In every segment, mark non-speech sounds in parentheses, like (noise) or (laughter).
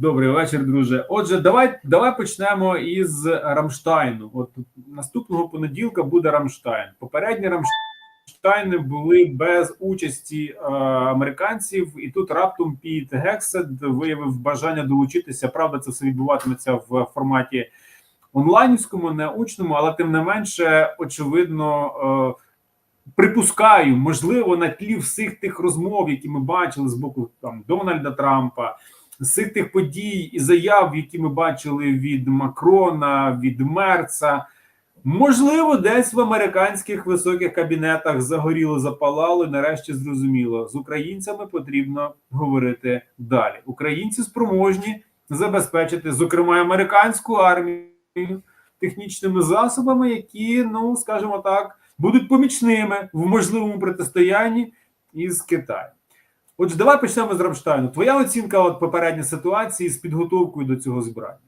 Добрий вечір, друже. Отже, давай давай почнемо із Рамштайну. От наступного понеділка буде Рамштайн. Попередні Рамштайни були без участі е, американців, і тут раптом Піт Гексет виявив бажання долучитися. Правда, це все відбуватиметься в форматі онлайнському, не очному, але тим не менше, очевидно. Е, Припускаю, можливо, на тлі всіх тих розмов, які ми бачили з боку там Дональда Трампа, з тих подій і заяв, які ми бачили від Макрона, від Мерца, можливо, десь в американських високих кабінетах загоріло, запалало. і Нарешті зрозуміло, з українцями потрібно говорити далі. Українці спроможні забезпечити, зокрема, американську армію технічними засобами, які, ну скажімо так, будуть помічними в можливому протистоянні із Китаєм. Отже, давай почнемо з Рамштайну. Твоя оцінка от попередньої ситуації з підготовкою до цього збирання.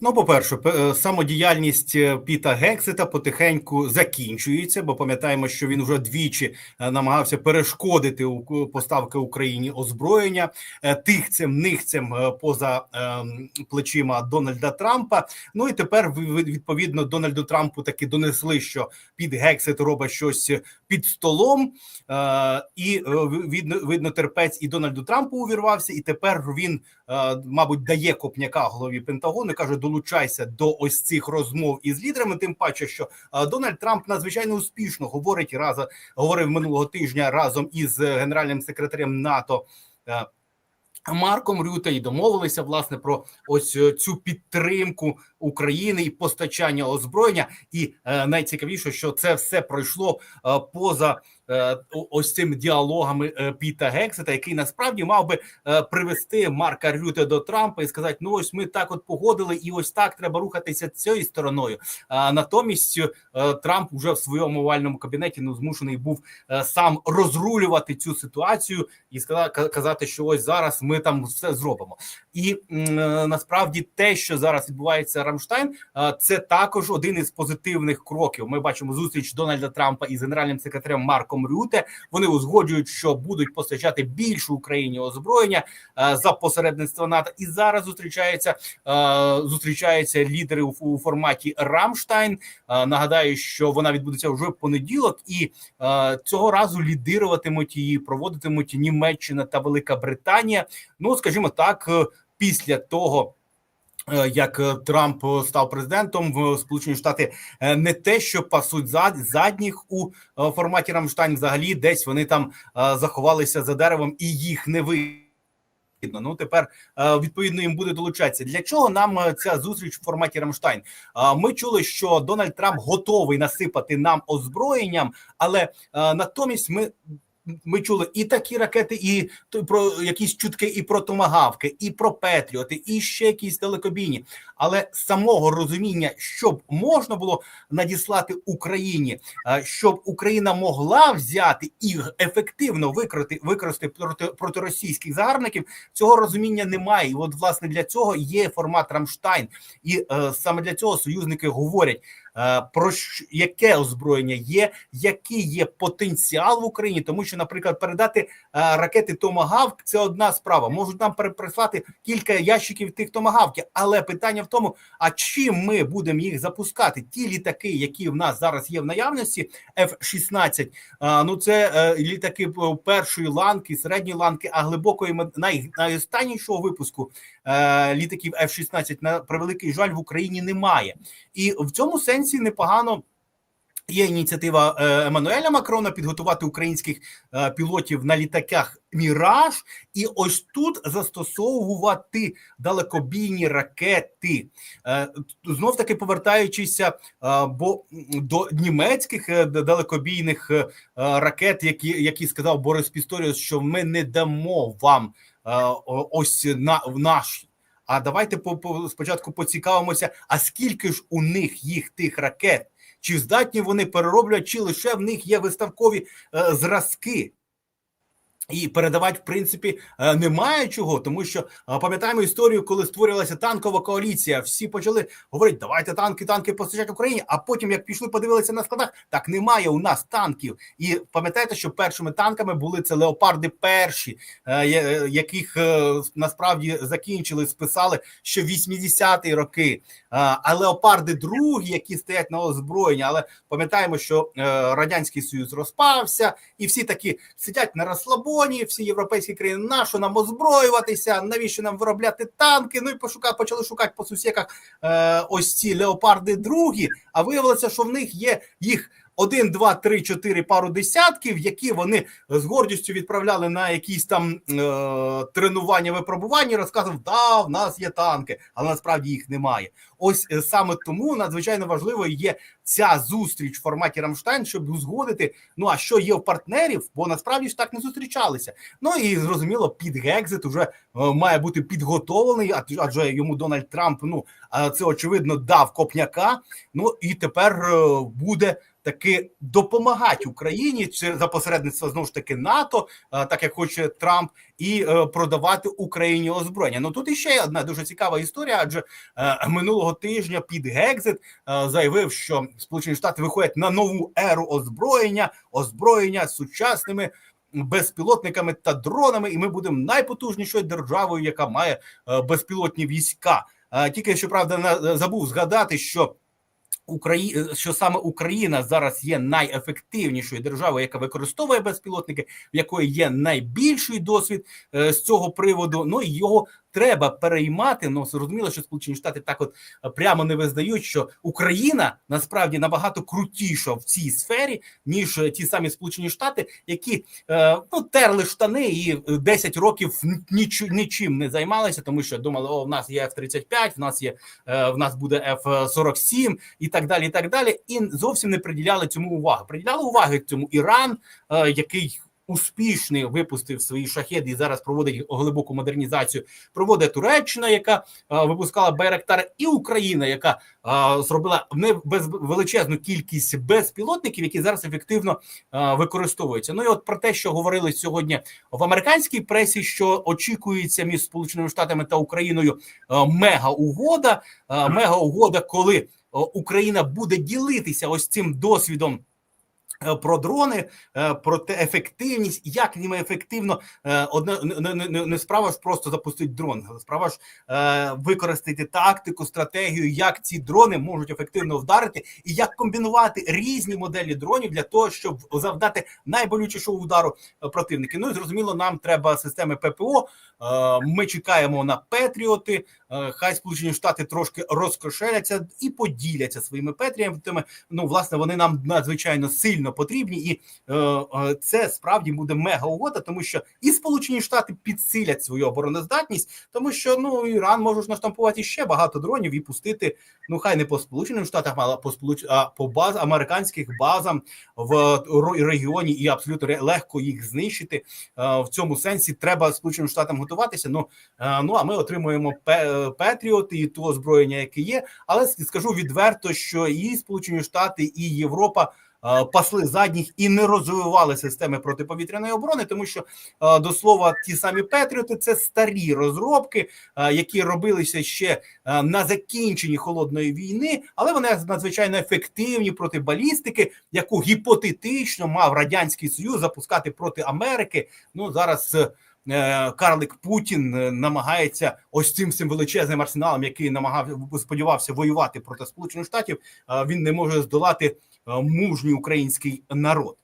Ну, по-перше, п- самодіяльність е, Піта Гексета потихеньку закінчується, бо пам'ятаємо, що він вже двічі е, намагався перешкодити у- поставки Україні озброєння е, тихцем, нихцем е, поза ем, плечима Дональда Трампа. Ну і тепер відповідно Дональду Трампу таки донесли, що Піт Гексет робить щось під столом, е, і е, видно, видно, терпець і Дональду Трампу увірвався, і тепер він, е, мабуть, дає копняка голові Пентагону. каже: долучайся до ось цих розмов із лідерами. Тим паче, що е, Дональд Трамп надзвичайно успішно говорить разом, говорив минулого тижня разом із е, генеральним секретарем НАТО. е, Марком Рюте і домовилися власне про ось цю підтримку України і постачання озброєння. І е, найцікавіше, що це все пройшло е, поза ось цими діалогами е, Піта Гексета, який насправді мав би е, привести Марка Рюте до Трампа і сказати: ну ось ми так от погодили, і ось так треба рухатися цією стороною. А натомість е, Трамп вже в своєму овальному кабінеті ну змушений був е, сам розрулювати цю ситуацію і казати, що ось зараз ми там все зробимо. І е, насправді те, що зараз відбувається Рамштайн, е, це також один із позитивних кроків. Ми бачимо зустріч Дональда Трампа із генеральним секретарем Марком Рюте. Вони узгоджують, що будуть постачати більше Україні озброєння е, за посередництва НАТО. І зараз зустрічаються е, зустрічаються лідери у, форматі Рамштайн. Е, Нагадаю, що вона відбудеться вже в понеділок, і цього разу лідируватимуть її, проводитимуть Німеччина та Велика Британія. Ну скажімо так, після того. Е, Як е, Трамп е, став президентом в Сполучені Штати не те, що пасуть зад задніх у форматі Рамштайн, взагалі десь вони там заховалися за деревом, і їх не видно. Ну тепер відповідно їм буде долучатися. Для чого нам ця зустріч в форматі Рамштайн? Ми чули, що Дональд Трамп готовий насипати нам озброєнням, але натомість ми. Ми чули і такі ракети, і про якісь чутки, і про томагавки, і про Петріоти, і ще якісь далекобійні. Але самого розуміння, щоб можна було надіслати Україні, е, щоб Україна могла взяти і ефективно викрити використати проти, проти російських загарбників, цього розуміння немає. І от власне для цього є формат Рамштайн, і е, саме для цього союзники говорять. Е, Про що- яке озброєння є, який є потенціал в Україні, тому що, наприклад, передати е, ракети Томагавк це одна справа. Можуть нам переприслати кілька ящиків тих томагавків, але питання в тому: а чим ми будемо їх запускати? Ті літаки, які в нас зараз є в наявності, F-16, ну це е, літаки е, першої ланки, середньої ланки, а глибокої най, найостаннішого випуску е, літаків F-16, на превеликий жаль, в Україні немає. І в цьому сенсі непогано. Є ініціатива е, Еммануеля Макрона підготувати українських е, пілотів на літаках Міраж, і ось тут застосовувати далекобійні ракети. Е, знов таки повертаючися бо до німецьких далекобійних ракет, які, які сказав Борис Пісторіус, що ми не дамо вам ось на наш. А давайте по, по спочатку поцікавимося, а скільки ж у них їх тих ракет? Чи здатні вони перероблювати, чи лише в них є виставкові е, зразки? І передавати, в принципі, е, немає чого, тому що е, пам'ятаємо історію, коли створювалася танкова коаліція. Всі почали говорити, давайте танки, танки постачати Україні. А потім, як пішли, подивилися на складах, так немає у нас танків. І пам'ятаєте, що першими танками були це леопарди перші, е, яких насправді закінчили, списали ще 80-ті роки. А леопарди другі, які стоять на озброєнні, але пам'ятаємо, що радянський союз розпався, і всі такі сидять на розслабоні, всі європейські країни, нащо нам озброюватися, навіщо нам виробляти танки? Ну і пошука, почали шукати по сусіках е, ось ці леопарди другі. А виявилося, що в них є їх. Один, два, три, чотири пару десятків, які вони з гордістю відправляли на якісь там е, тренування, випробування, розказував, да, в нас є танки, але насправді їх немає. Ось е, саме тому надзвичайно важливо є ця зустріч в форматі Рамштайн, щоб узгодити. Ну а що є в партнерів, бо насправді ж так не зустрічалися. Ну і зрозуміло, під Гекзит уже е, має бути підготовлений, адже- йому Дональд Трамп ну е, це очевидно дав копняка. Ну і тепер е, буде таки допомагати Україні чи за посередництва знову ж таки НАТО, так як хоче Трамп, і е, продавати Україні озброєння. Ну тут іще одна дуже цікава історія, адже е, минулого тижня під Гекзит е, заявив, що Сполучені Штати виходять на нову еру озброєння, озброєння сучасними. Безпілотниками та дронами, і ми будемо найпотужнішою державою, яка має безпілотні війська. Тільки щоправда, забув згадати, що Украї... що саме Україна зараз є найефективнішою державою, яка використовує безпілотники, в якої є найбільший досвід е, з цього приводу. Ну і його треба переймати. Ну зрозуміло, що Сполучені Штати так от е, прямо не визнають, що Україна насправді набагато крутіша в цій сфері, ніж е, ті самі Сполучені Штати, які е, ну терли штани і е, 10 років ніч... нічим не займалися, тому що думали, о, в нас є F-35, в нас є в нас буде F-47 і так далі. І так далі, і зовсім не приділяли цьому увагу. Приділяли уваги цьому Іран, який успішний випустив свої шахеди і зараз проводить глибоку модернізацію. Проводить Туреччина, яка е, випускала Байрактар, і Україна, яка е, зробила не без величезну кількість безпілотників, які зараз ефективно е, використовуються. Ну і от про те, що говорили сьогодні в американській пресі, що очікується між Сполученими Штатами та Україною мега угода, мега угода, коли Україна буде ділитися ось цим досвідом. Е, Про дрони, е, про те ефективність, як ними ефективно е, одне не, не, не, справа ж просто запустити дрон, справа ж е, використати тактику, стратегію, як ці дрони можуть ефективно вдарити, і як комбінувати різні моделі дронів для того, щоб завдати найболючішого удару противники. Ну і зрозуміло, нам треба системи ППО. Е, Ми чекаємо на Петріоти. Е, Хай Сполучені Штати трошки розкошеляться і поділяться своїми Петріотами. Ну, власне, вони нам надзвичайно сильно потрібні, і е, е, це справді буде мега угода, тому що і Сполучені Штати підсилять свою обороноздатність, тому що ну Іран може ж наштампувати ще багато дронів і пустити. Ну хай не по Сполученим Штатам, але по сполуч... а по баз американських базам в регіоні, і абсолютно легко їх знищити. В цьому сенсі треба Сполученим Штатам готуватися. Ну ну а ми отримуємо Пе- Петріот і то озброєння, яке є. Але скажу відверто, що і Сполучені Штати, і Європа. е, Пасли задніх і не розвивали системи протиповітряної оборони, тому що е, до слова, ті самі Петріоти це старі розробки, е, які робилися ще на закінченні холодної війни, але вони надзвичайно ефективні проти балістики, яку гіпотетично мав радянський союз запускати проти Америки. Ну зараз. Е, Карлик Путін е, намагається ось цим цим величезним арсеналом, який намагав сподівався воювати проти Сполучених Штатів. е, Він не може здолати мужній український народ.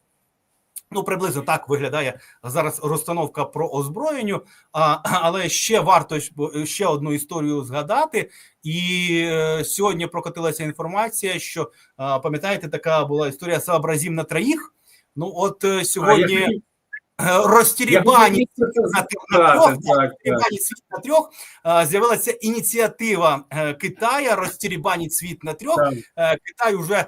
Ну, приблизно так виглядає зараз розстановка про озброєнню. А, але ще варто ще одну історію згадати. І сьогодні прокотилася інформація, що пам'ятаєте, така була історія «Сообразим на троїх. Ну, от сьогодні розтірібані на, трьох, світ на трьох. е, З'явилася ініціатива е, Китая розтірібаніть світ на трьох. Е, Китай вже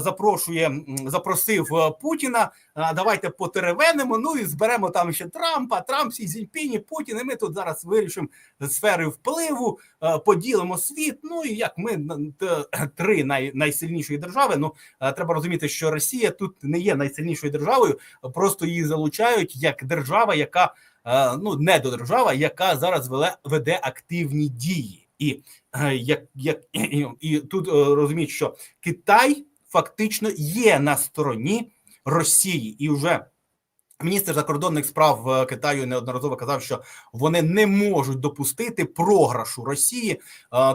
запрошує, запросив Путіна. Давайте потеревенимо. Ну і зберемо там ще Трампа, Трамп, Сі Цзіньпінь, Путін. І ми тут зараз вирішимо сфери впливу, поділимо світ. Ну і як ми три най, найсильніші держави. Ну треба розуміти, що Росія тут не є найсильнішою державою, просто її залучають як держава, яка е, ну не до держава, яка зараз веле, веде активні дії, і е, як, як (clears throat) і, тут е, розуміють, що Китай фактично є на стороні Росії, і вже міністр закордонних справ Китаю неодноразово казав, що вони не можуть допустити програшу Росії,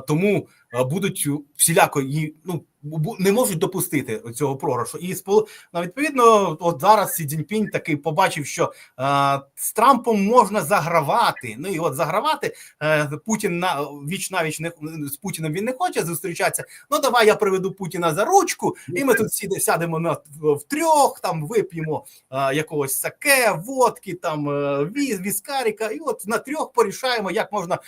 тому будуть всіляко її ну не можуть допустити цього програшу. І спол... ну, відповідно, от зараз Сі Цзіньпінь такий побачив, що е, з Трампом можна загравати. Ну і от загравати е, Путін на віч навіч не з Путіним він не хоче зустрічатися. Ну давай я приведу Путіна за ручку, і ми тут сіде, сядемо на в трьох, там вип'ємо е, якогось саке, водки, там е, віз, віскаріка, і от на трьох порішаємо, як можна е,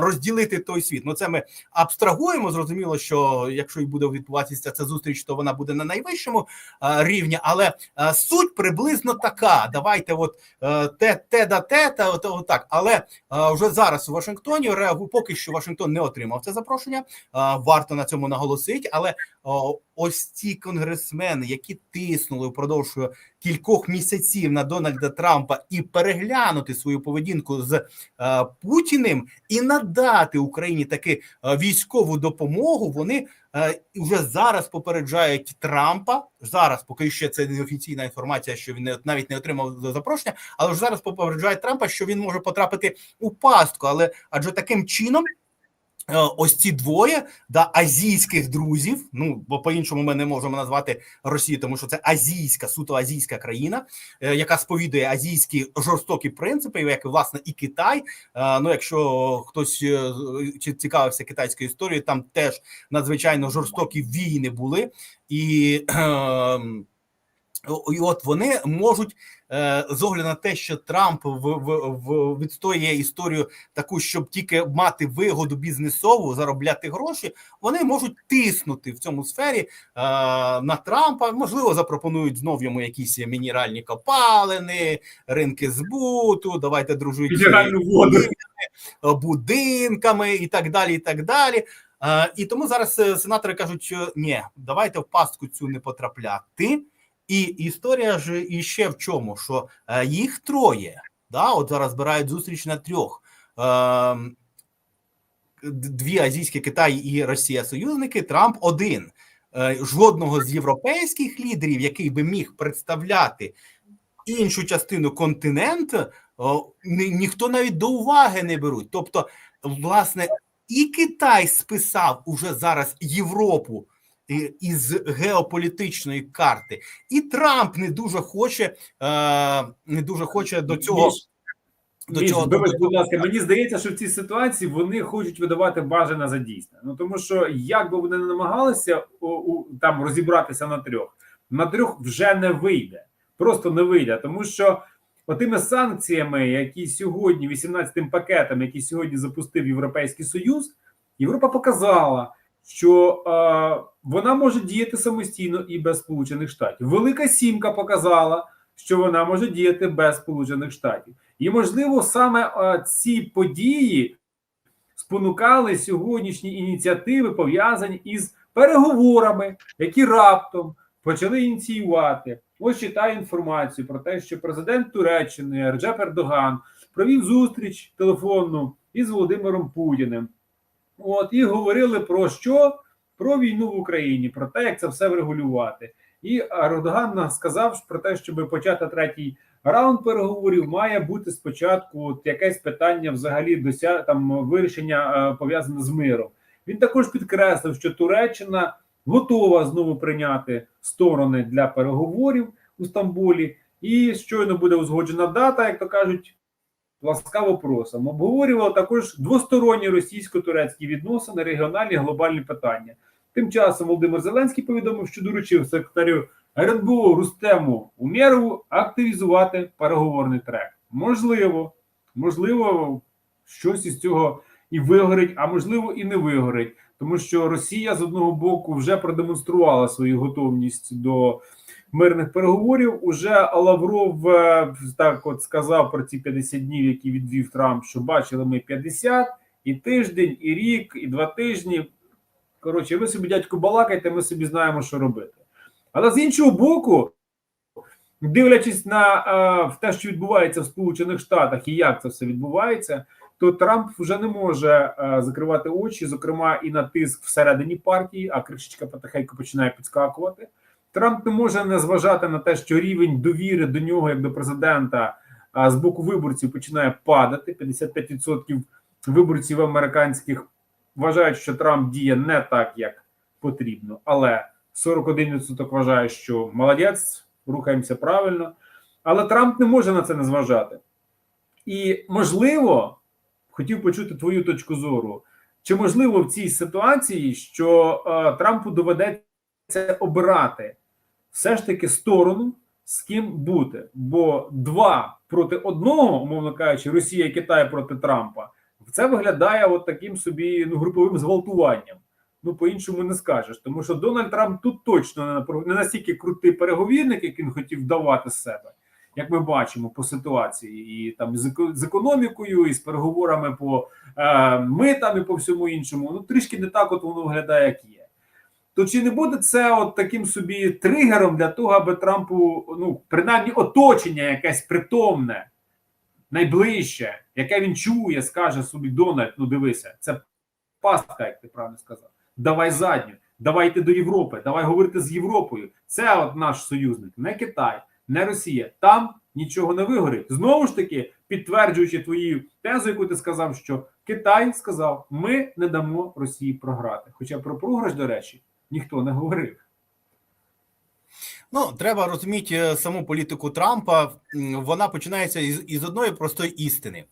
розділити той світ. Ну це ми абстрагуємо. Зрозуміло, що якщо і буде відбуватися ця зустріч, то вона буде на найвищому е, рівні. Але е, суть приблизно така. Давайте, от е, те, те да те, та от, так. Але вже зараз у Вашингтоні реагу поки що Вашингтон не отримав це запрошення. Варто на цьому наголосити, але ось ці конгресмени, які тиснули впродовж кількох місяців на Дональда Трампа і переглянути свою поведінку з е, Путіним і надати Україні таки е, військову допомогу. Вони е, вже зараз попереджають Трампа. Зараз, поки ще це не офіційна інформація, що він не, навіть не отримав запрошення, але вже зараз попереджають Трампа, що він може потрапити у пастку. Але адже таким чином. Е, Ось ці двоє да азійських друзів. Ну бо по-іншому ми не можемо назвати Росію, тому що це азійська, суто азійська країна, е, яка сповідує азійські жорстокі принципи, як власне і Китай. Е, Ну, якщо хтось цікавився китайською історією, там теж надзвичайно жорстокі війни були, і, і от вони можуть е, з огляду на те, що Трамп в, в, в відстоює історію таку, щоб тільки мати вигоду бізнесову, заробляти гроші, вони можуть тиснути в цьому сфері е, на Трампа. Можливо, запропонують знов йому якісь мінеральні копалини, ринки збуту. Давайте дружити воду. будинками і так далі. І так далі. Е, і тому зараз е, сенатори кажуть, що ні, давайте в пастку цю не потрапляти. І історія ж іще в чому, що е, їх троє. Да, от зараз збирають зустріч на трьох. Е, дві азійські Китай і Росія союзники. Трамп один. Е, жодного з європейських лідерів, який би міг представляти іншу частину континенту, ніхто навіть до уваги не беруть. Тобто, власне, і Китай списав уже зараз Європу із геополітичної карти, і Трамп не дуже хоче, е, не дуже хоче до цього. До Міш, цього- вибач, будь ласка, мені здається, що в цій ситуації вони хочуть видавати бажане за дійсне. Ну тому що як би вони не намагалися у, у, там розібратися на трьох, на трьох вже не вийде. Просто не вийде, тому що отими санкціями, які сьогодні, 18-тим пакетом, які сьогодні запустив Європейський Союз, Європа показала, що е, вона може діяти самостійно і без Сполучених Штатів. Велика Сімка показала, що вона може діяти без Сполучених Штатів. І можливо, саме е, ці події спонукали сьогоднішні ініціативи, пов'язані із переговорами, які раптом почали ініціювати. Ось читаю інформацію про те, що президент Туреччини Реджеп Ердоган провів зустріч телефонну із Володимиром Путіним. От і говорили про що? Про війну в Україні, про те, як це все врегулювати. І Ердоган сказав про те, щоб почати третій раунд переговорів, має бути спочатку якесь питання взагалі дося там вирішення е, пов'язане з миром. Він також підкреслив, що Туреччина готова знову прийняти сторони для переговорів у Стамбулі, і щойно буде узгоджена дата, як то кажуть, ласкаво просимо. Обговорював також двосторонні російсько-турецькі відносини, регіональні глобальні питання. Тим часом Володимир Зеленський повідомив, що доручив секретарю РНБО Рустему Умєрову активізувати переговорний трек. Можливо, можливо, щось із цього і вигорить, а можливо, і не вигорить, тому що Росія з одного боку вже продемонструвала свою готовність до мирних переговорів. Уже Лавров е, так от сказав про ці 50 днів, які відвів Трамп, що бачили ми 50, і тиждень, і рік, і два тижні. Коротше, ви собі, дядьку, балакайте, ми собі знаємо, що робити. Але з іншого боку, дивлячись на е, в те, що відбувається в Сполучених Штатах і як це все відбувається, то Трамп вже не може е, закривати очі, зокрема і на тиск всередині партії, а кришечка потихеньку починає підскакувати. Трамп не може не зважати на те, що рівень довіри до нього як до президента а, з боку виборців починає падати. 55% виборців американських вважають, що Трамп діє не так, як потрібно, але 41% вважає, що молодець, рухаємося правильно. Але Трамп не може на це не зважати. І можливо, хотів почути твою точку зору. Чи можливо в цій ситуації, що е, Трампу доведеться обирати все ж таки сторону, з ким бути? Бо два проти одного, умовно кажучи, Росія і Китай проти Трампа, це виглядає от таким собі ну, груповим зґвалтуванням. Ну, по-іншому не скажеш. Тому що Дональд Трамп тут точно не настільки крутий переговірник, як він хотів давати себе, як ми бачимо по ситуації, і там з економікою, і з переговорами по е, митам, і по всьому іншому. Ну, трішки не так от воно виглядає, як є. То чи не буде це от таким собі тригером для того, аби Трампу, ну, принаймні, оточення якесь притомне, найближче, яке він чує, скаже собі Дональд, ну дивися, це пастка, як ти правильно сказав. Давай задню, давай йти до Європи, давай говорити з Європою. Це от наш союзник, не Китай, не Росія. Там нічого не вигорить. Знову ж таки, підтверджуючи твою тезу, яку ти сказав, що Китай сказав: ми не дамо Росії програти. Хоча про програш, до речі, ніхто не говорив. Ну, треба розуміти е, саму політику Трампа. Вона починається із, із одної простої істини.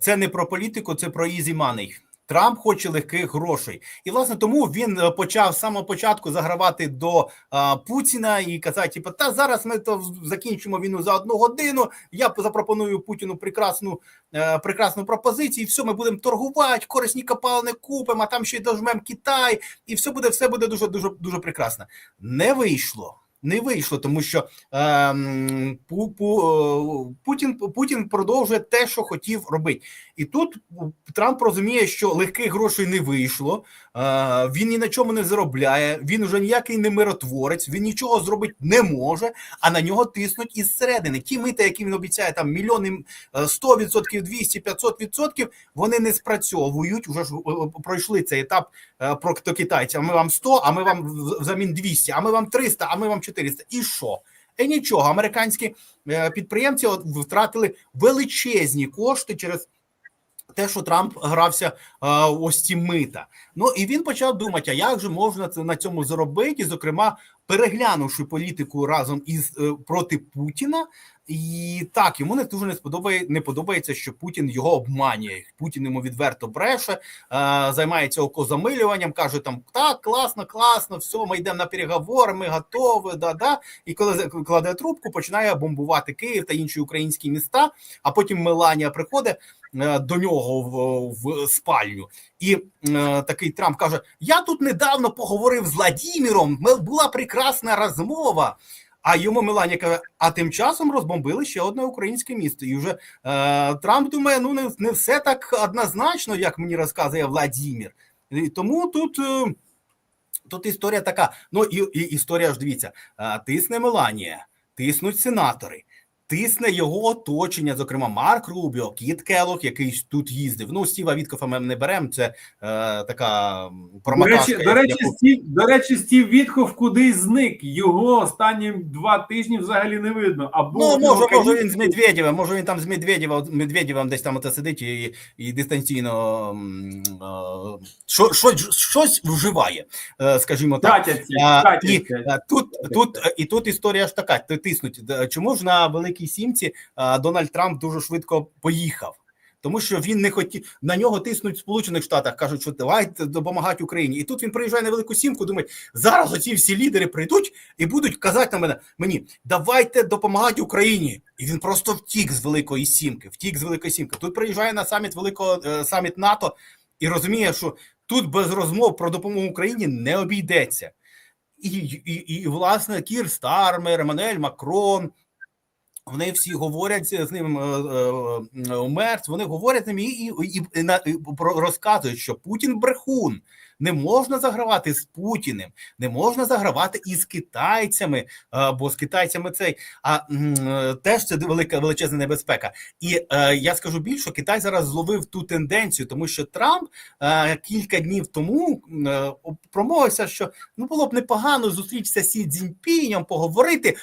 Це не про політику, це про easy money. Трамп хоче легких грошей, і власне тому він е, почав з самого початку загравати до а, Путіна і казати: типу, та зараз ми то закінчимо війну за одну годину. Я запропоную Путіну прекрасну е, прекрасну пропозицію. і Все, ми будемо торгувати, корисні копалини купимо, а там ще й дожмемо Китай, і все буде все буде дуже дуже дуже прекрасно. Не вийшло. Не вийшло, тому що ем, Пу, Пу, е, Путін Путін продовжує те, що хотів робити, і тут Трамп розуміє, що легких грошей не вийшло. Е, він ні на чому не заробляє. Він вже ніякий не миротворець, він нічого зробити не може, а на нього тиснуть із середини. Ті мити, які він обіцяє, там мільйони е, 100%, 200, 500%, вони не спрацьовують. Уже ж е, пройшли цей етап е, про до китайців. Ми вам 100, а ми вам взамін 200, а ми вам 300, а ми вам 400. І що? І нічого, американські е, підприємці втратили величезні кошти через те, що Трамп грався е, ось ці мита. Ну і він почав думати, а як же можна це на цьому заробити? І, зокрема, переглянувши політику разом із е, проти Путіна. І так йому не дуже не сподобає, не подобається, що Путін його обманює. Путін йому відверто бреше, е, займається окозамилюванням, каже там так, класно, класно, все, ми йдемо на переговори, ми готові, да-да. І коли кладе трубку, починає бомбувати Київ та інші українські міста. А потім Меланія приходить е, до нього в, в спальню, і е, такий Трамп каже: Я тут недавно поговорив з Владіміром. Була прекрасна розмова. А йому Меланія каже: а тим часом розбомбили ще одне українське місто. І вже е, Трамп думає, ну не, не все так однозначно, як мені розказує Владімір. І тому тут. Е, Тут історія така. Ну і, і історія ж дивіться: е, тисне Меланія, тиснуть сенатори, тисне його оточення, зокрема Марк Рубіо, Кіт Келох, який тут їздив. Ну, Стіва Віткофа ми не беремо. Це е, така м, До речі, до речі, яку- Стів, до речі, Стів Вітхов кудись зник. Його останні два тижні взагалі не видно. Або Ну, може, може він канікули. з Медведєва, може він там з Медведєва, Медведєвом десь там оце сидить і, і дистанційно е, що, щось, щось вживає, е, скажімо так. Катяться, А, і е, тут, тут, і тут історія ж така: тиснуть. Чому ж на Великій Сімці Дональд Трамп дуже швидко поїхав? Тому що він не хотів на нього тиснуть в Сполучених Штатах, кажуть, що давайте допомагати Україні. І тут він приїжджає на велику сімку. Думає, зараз оці всі лідери прийдуть і будуть казати на мене мені, давайте допомагати Україні. І він просто втік з великої сімки. Втік з великої сімки. Тут приїжджає на саміт великого е, саміт НАТО і розуміє, що тут без розмов про допомогу Україні не обійдеться. І, і, і власне Кір Стармер, Еммануель Макрон. Вони всі говорять з ним е, е, Мерц, вони говорять ним і, і, і, і, і розказують, що Путін брехун, Не можна загравати з Путіним, не можна загравати із китайцями, бо з китайцями цей а е, теж це велика величезна небезпека. І е, я скажу більше, Китай зараз зловив ту тенденцію, тому що Трамп е, кілька днів тому промовився, що ну було б непогано зустрітися з Сі Цзіньпінем, поговорити,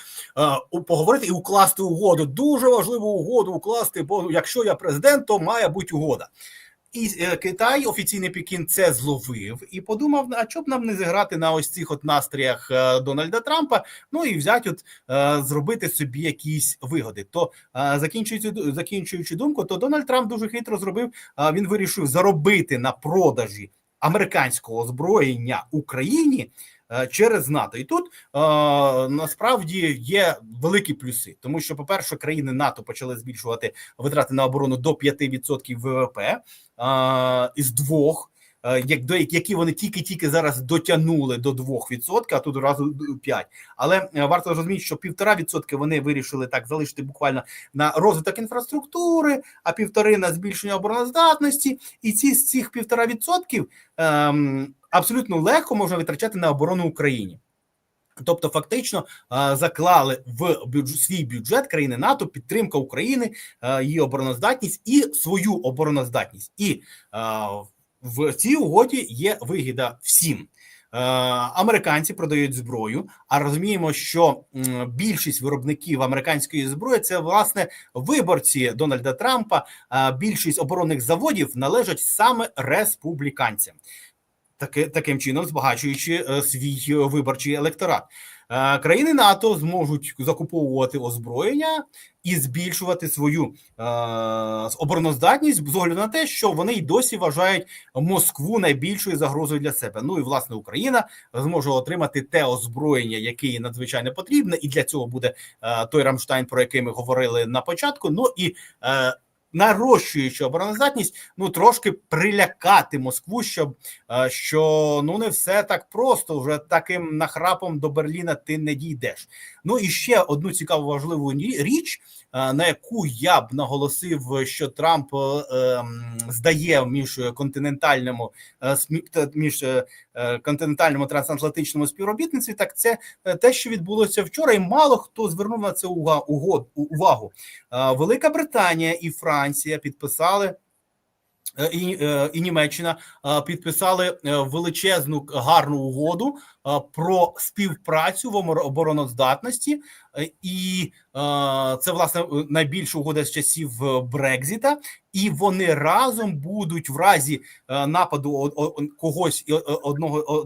поговорити і укласти угоду. Дуже важливу угоду укласти, бо якщо я президент, то має бути угода. І е, Китай, офіційний Пекін, це зловив і подумав: а чоб нам не зіграти на ось цих от настріях е, Дональда Трампа, ну і взяти, от е, зробити собі якісь вигоди. То закінчуючи закінчуючи думку, то Дональд Трамп дуже хитро зробив. Він вирішив заробити на продажі американського озброєння Україні через НАТО. І тут е, насправді є великі плюси, тому що, по-перше, країни НАТО почали збільшувати витрати на оборону до 5% ВВП е, із двох. е, Як до які вони тільки-тільки зараз дотягнули до 2%, а тут одразу 5%. Але е, варто розуміти, що 1,5% вони вирішили так залишити буквально на розвиток інфраструктури, а півтори на збільшення обороноздатності. І ці з цих 1,5% ем, абсолютно легко можна витрачати на оборону Україні. Тобто, фактично е, заклали в бюдж, свій бюджет країни НАТО підтримка України, е, її обороноздатність і свою обороноздатність. І е, в цій угоді є вигіда всім. Американці продають зброю, а розуміємо, що більшість виробників американської зброї це власне виборці Дональда Трампа. Більшість оборонних заводів належать саме республіканцям, таки, таким чином збагачуючи е, свій е, виборчий електорат. Е, Країни НАТО зможуть закуповувати озброєння і збільшувати свою обороноздатність з огляду на те, що вони й досі вважають Москву найбільшою загрозою для себе. Ну і власне Україна зможе отримати те озброєння, яке їй надзвичайно потрібне, і для цього буде той Рамштайн, про який ми говорили на початку. Ну і нарощуючи обороноздатність, ну трошки прилякати Москву, щоб е, що ну не все так просто. Вже таким нахрапом до Берліна ти не дійдеш. Ну і ще одну цікаву важливу річ, на яку я б наголосив, що Трамп е, ем, здає між континентальному е, між е, е, континентальному трансатлантичному співробітництві. Так це е, те, що відбулося вчора, і мало хто звернув на це увагу. Е, Велика Британія і Франція підписали. Е, І, е, і Німеччина е, підписали величезну гарну угоду про співпрацю в обороноздатності, і це власне найбільша угода з часів Брекзіта, і вони разом будуть в разі нападу когось одного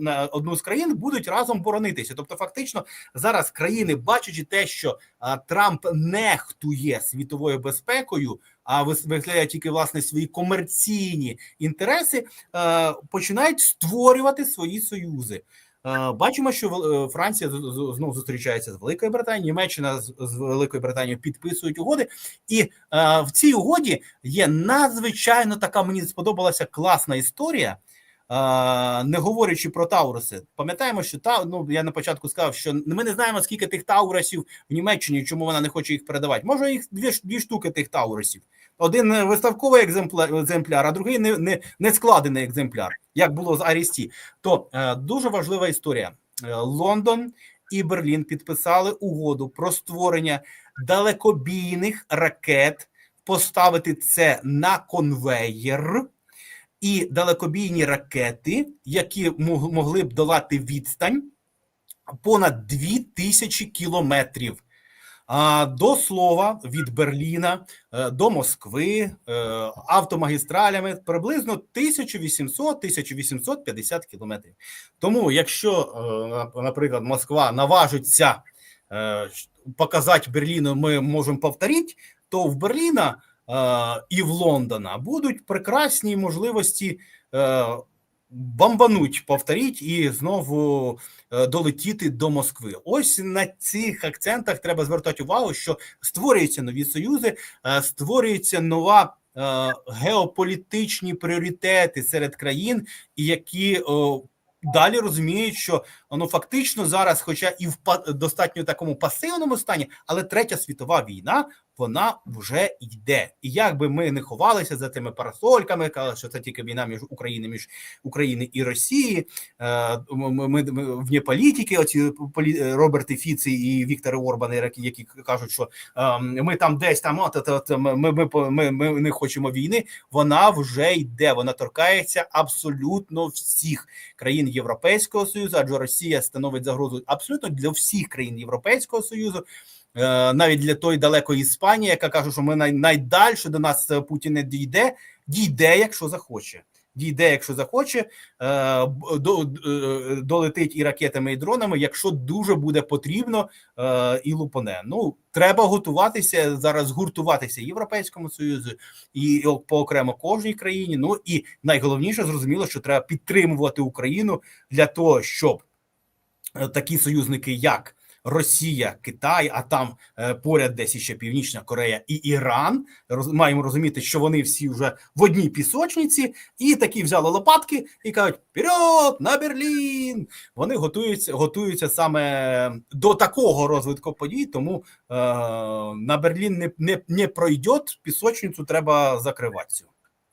на одну з країн будуть разом боронитися. Тобто, фактично, зараз країни, бачачи те, що Трамп нехтує світовою безпекою, а виявляє тільки власне свої комерційні інтереси, е, починають створювати свої союзи. Е, Бачимо, що е, Франція знову зустрічається з Великою Британією, Німеччина з, Великою Британією підписують угоди, і в цій угоді є надзвичайно така мені сподобалася класна історія. Не говорячи про Тауруси, пам'ятаємо, що та ну я на початку сказав, що ми не знаємо скільки тих Таурусів в Німеччині, чому вона не хоче їх передавати. Може, їх дві дві штуки тих Таурусів. Один виставковий екземпляр, а другий не, не, не складений екземпляр, як було з Арісті. То е, дуже важлива історія. Е, Лондон і Берлін підписали угоду про створення далекобійних ракет, поставити це на конвеєр. І далекобійні ракети, які могли б долати відстань понад 2000 кілометрів. А до слова, від Берліна е, до Москви е, автомагістралями приблизно 1800-1850 кілометрів. Тому, якщо, е, наприклад, Москва наважиться показати Берліну, ми можемо повторити, то в Берліна і в Лондона будуть прекрасні можливості е, бомбануть, повторіть і знову е, долетіти до Москви. Ось на цих акцентах треба звертати увагу, що створюються нові союзи, е, створюється нова. е, Геополітичні пріоритети серед країн, які о, далі розуміють, що воно фактично зараз, хоча і в достатньо такому пасивному стані, але третя світова війна вона вже йде. І як би ми не ховалися за тими парасольками, казали, що це тільки війна між Україною, між України і Росії. Е, Ми, ми, ми вне політики, оці полі, Роберти Фіці і Віктори Орбани, які, кажуть, що е, ми там десь там от, от, от, ми, ми, ми, ми не хочемо війни. Вона вже йде. Вона торкається абсолютно всіх країн Європейського союзу, адже Росія становить загрозу абсолютно для всіх країн Європейського союзу. Е, навіть для тої далекої Іспанії, яка каже, що ми най, найдальше до нас е, Путін не дійде, дійде, якщо захоче. Дійде, якщо захоче, е, до, долетить і ракетами, і дронами, якщо дуже буде потрібно, і лупоне. Ну треба готуватися зараз, гуртуватися Європейському союзу і по окремо кожній країні. Ну і найголовніше зрозуміло, що треба підтримувати Україну для того, щоб такі союзники, як Росія, Китай, а там е, поряд десь іще Північна Корея і Іран. Маємо розуміти, що вони всі вже в одній пісочниці, і такі взяли лопатки і кажуть: Вперед на Берлін! Вони готуються, готуються саме до такого розвитку подій. Тому е, на Берлін не, не, не пройде, пісочницю треба закривати.